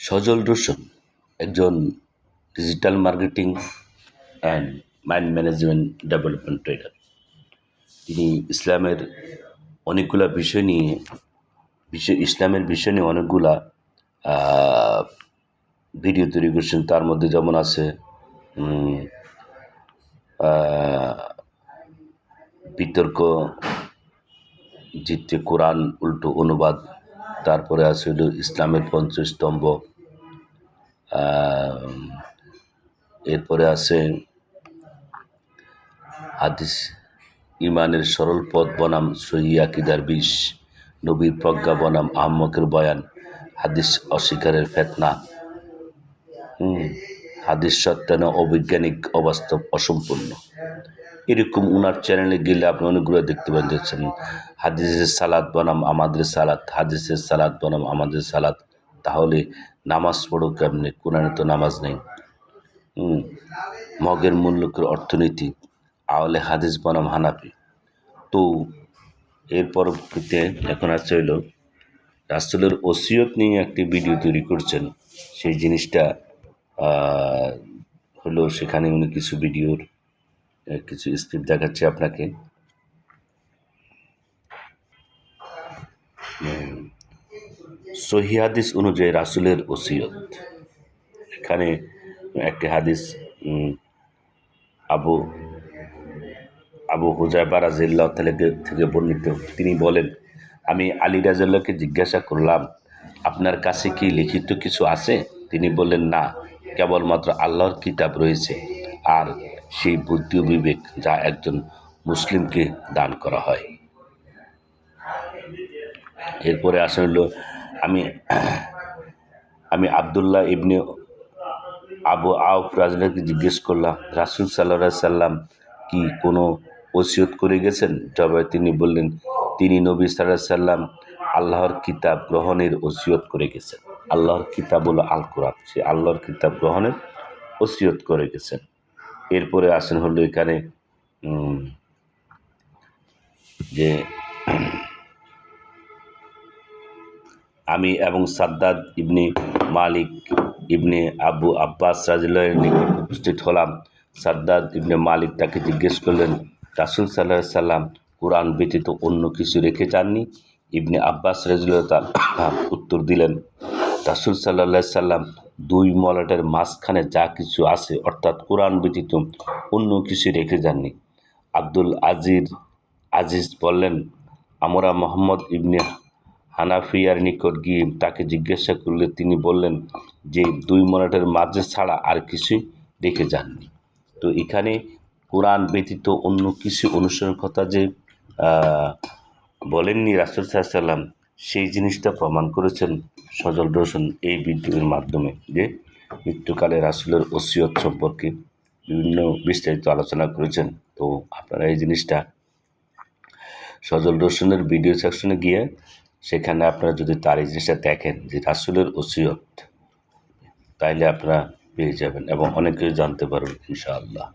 সজল রোশন, একজন digital marketing and mind management development trader তিনি ইসলামের অনেকগুলা বিষয় নিয়ে, বিষয়, ইসলামের বিষয় নিয়ে অনেকগুলা ভিডিও তৈরি করছেন। তার মধ্যে যেমন আছে বিতর্ক, জিততে কোরআন উল্টো অনুবাদ তারপরে আছে হলো ইসলামের পঞ্চস্তম্ভ এরপরে আছে হাদিস, ইমানের সরল পথ বনাম সহি আকিদার বিষ, নবীর প্রজ্ঞা বনাম আহম্মকের বয়ান, হাদিস অস্বীকারের ফেতনা। হাদিস সত্যান অবৈজ্ঞানিক অবাস্তব অসম্পূর্ণ। এরকম উনার চ্যানেলে গেলে আপনি অনেকগুলো দেখতে পান যাচ্ছেন হাদিসের সালাদ বনাম, আমাদের সালাদ, হাদিসের সালাদ বনাম, আমাদের সালাদ। তাহলে নামাজ পড়ো কেমনে? কোরআনে তো নামাজ নেই। মগের মূল্যকের অর্থনীতি আওয়ালে হাদিস বনাম হানাফি। তো এর পরবর্তীতে এখন আছে হইল, রাসুলের ওসিয়ত নিয়ে একটি ভিডিও তৈরি করছেন। সেই জিনিসটা হলো সেখানে উনি কিছু ভিডিওর কিছু স্ক্রিপ্ট দেখাচ্ছে আপনাকে। সহি হাদিস অনুযায়ী রাসুলের ওসিয়ত। এখানে একটি হাদিস আবু আবু হুজাইবা রাজিল্লাহ থেকে থেকে বর্ণিত। তিনি বলেন, আমি আলী রাজাল্লাহকে জিজ্ঞাসা করলাম, আপনার কাছে কি লিখিত কিছু আছে? তিনি বললেন, না, কেবলমাত্র আল্লাহর কিতাব রয়েছে। আর সেই বুদ্ধি বিবেক যা একজন মুসলিমকে দান করা হয়। এরপরে আসা হলো, আমি আমি আবদুল্লাহ ইবনে আবু আউফ রাজনাকে জিজ্ঞেস করলাম, রাসুল সাল্লাহ সাল্লাম কি কোনো ওসিয়ত করে গেছেন? জবাবে তিনি বললেন, তিনি নবী সাল্লাহ সাল্লাম আল্লাহর কিতাব গ্রহণের ওসিয়ত করে গেছেন। আল্লাহর কিতাব হলো আল কোরআন সে আল্লাহর কিতাব গ্রহণের ওসিয়ত করে গেছেন। এরপরে আসেন হলো এখানে যে আমি এবং সাদ্দাদ ইবনে মালিক ইবনে আবু আব্বাস রাজিল্লাহের নিকট উপস্থিত হলাম। সাদ্দাদ ইবনে মালিক তাকে জিজ্ঞেস করলেন, রাসুল সাল্লাহ সাল্লাম কোরআন ব্যতীত অন্য কিছু রেখে যাননি? ইবনে আব্বাস রাজিল্লাহ তার উত্তর দিলেন, রাসুল সাল্লাহ সাল্লাম দুই মলাটের মাঝখানে যা কিছু আছে, অর্থাৎ কোরআন ব্যতীত অন্য কিছু রেখে যাননি। আব্দুল আজির আজিজ বললেন, আমরা মোহাম্মদ ইবনে হানাফিয়ার নিকট গিয়ে তাকে জিজ্ঞাসা করলে তিনি বললেন যে, দুই মলাটের মাঝে ছাড়া আর কিছুই রেখে যাননি। তো এখানে কোরআন ব্যতীত অন্য কিছু অনুসরণের কথা যে বলেননি রাসুল সাল্লাম সেই জিনিসটা প্রমাণ করেছেন সজল রোশন এই ভিডিওর মাধ্যমে যে মৃত্যুকালে রাসুলের ওসিয়ত সম্পর্কে বিভিন্ন বিস্তারিত আলোচনা করেছেন। তো আপনারা এই জিনিসটা সজল রোশনের ভিডিও সেকশনে গিয়ে সেখানে আপনারা যদি তার এই জিনিসটা দেখেন যে রাসুলের ওসিয়ত, তাইলে আপনারা পেয়ে যাবেন এবং অনেক কিছু জানতে পারবেন ইনশাআল্লাহ।